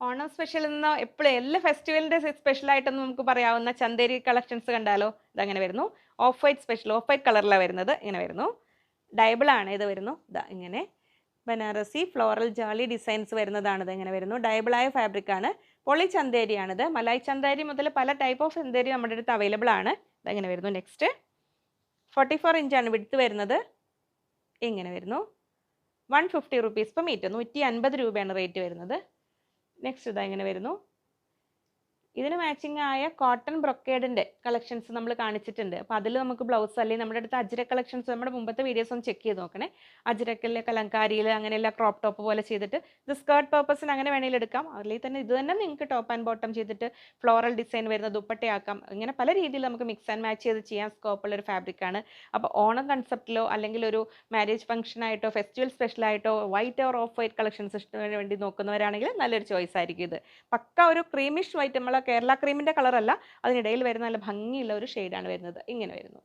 Onam special എന്ന എപ്പോഴും എല്ലാ ഫെസ്റ്റിവലിന്റെ സ്പെഷ്യലായിട്ടൊന്നും നമുക്ക് പറയാവുന്ന ചന്തേരി കളക്ഷൻസ് കണ്ടാലോ? ഇതങ്ങനെ വരുന്നു. Off white special off white കളറിലാണ് വരുന്നത്. ഇങ്ങനെ വരുന്നു. ഡയബിൾ ആണ്. ഇത് വരുന്നു. ഇതാ ഇങ്ങനെ. ബനാറസി ഫ്ലോറൽ ജാളി ഡിസൈൻസ് വരുന്നതാണ്. ഇത് ഇങ്ങനെ വരുന്നു. ഡയബിളായ ഫാബ്രിക് ആണ്. പൊളി ചന്തേരിയാണിത് മലായ് ചന്തേരി മുതൽ പല ടൈപ്പ് ഓഫ് ചന്തേരി നമ്മുടെ അടുത്ത് അവൈലബിൾ ആണ്. ഇതങ്ങനെ വരുന്നു. നെക്സ്റ്റ് ഫോർട്ടി ഫോർ ഇഞ്ചാണ് വിടുത്ത് വരുന്നത്. ഇങ്ങനെ വരുന്നു. One fifty rupees per metre നൂറ്റി അൻപത് രൂപയാണ് റേറ്റ് വരുന്നത്. നെക്സ്റ്റ് ഇതാ ഇങ്ങനെ വരുന്നു. ഇതിന് മാച്ചിങ് ആയ കോട്ടൺ ബ്രൊക്കേഡിന്റെ കളക്ഷൻസ് നമ്മൾ കാണിച്ചിട്ടുണ്ട്. അപ്പോൾ അതിൽ നമുക്ക് ബ്ലൗസ് അല്ലെങ്കിൽ നമ്മുടെ അടുത്ത് അജിര കളക്ഷൻസ് നമ്മുടെ മുമ്പത്തെ വീഡിയോസ് ഒന്ന് ചെക്ക് ചെയ്ത് നോക്കണേ. അജ്രക്കിലെ കലങ്കാരിയിൽ അങ്ങനെയുള്ള ക്രോപ്പ് ടോപ്പ് പോലെ ചെയ്തിട്ട് ഇത് സ്കേർട്ട് പർപ്പസിന് അങ്ങനെ വേണമെങ്കിൽ എടുക്കാം. അല്ലെങ്കിൽ തന്നെ ഇത് തന്നെ നിങ്ങൾക്ക് ടോപ്പ് ആൻഡ് ബോട്ടം ചെയ്തിട്ട് ഫ്ലോറൽ ഡിസൈൻ വരുന്ന ദുപ്പട്ടയാക്കാം. ഇങ്ങനെ പല രീതിയിൽ നമുക്ക് മിക്സ് ആൻഡ് മാച്ച് ചെയ്ത് ചെയ്യാൻ സ്കോപ്പുള്ള ഒരു ഫാബ്രിക്കാണ് അപ്പോൾ ഓണം കൺസെപ്റ്റിലോ അല്ലെങ്കിൽ ഒരു മാരേജ് ഫംഗ്ഷനായിട്ടോ festival സ്പെഷ്യലായിട്ടോ white or off white collections വേണ്ടി നോക്കുന്നവരാണെങ്കിൽ നല്ലൊരു ചോയ്സ് ആയിരിക്കും ഇത്. പക്ക ഒരു ക്രീമിഷ് വൈറ്റ് നമ്മളെ കേരള ക്രീമിന്റെ കളറല്ല അതിനിടയിൽ വരുന്ന നല്ല ഭംഗിയുള്ള ഒരു ഷെയ്ഡാണ് വരുന്നത്. ഇങ്ങനെ വരുന്നു.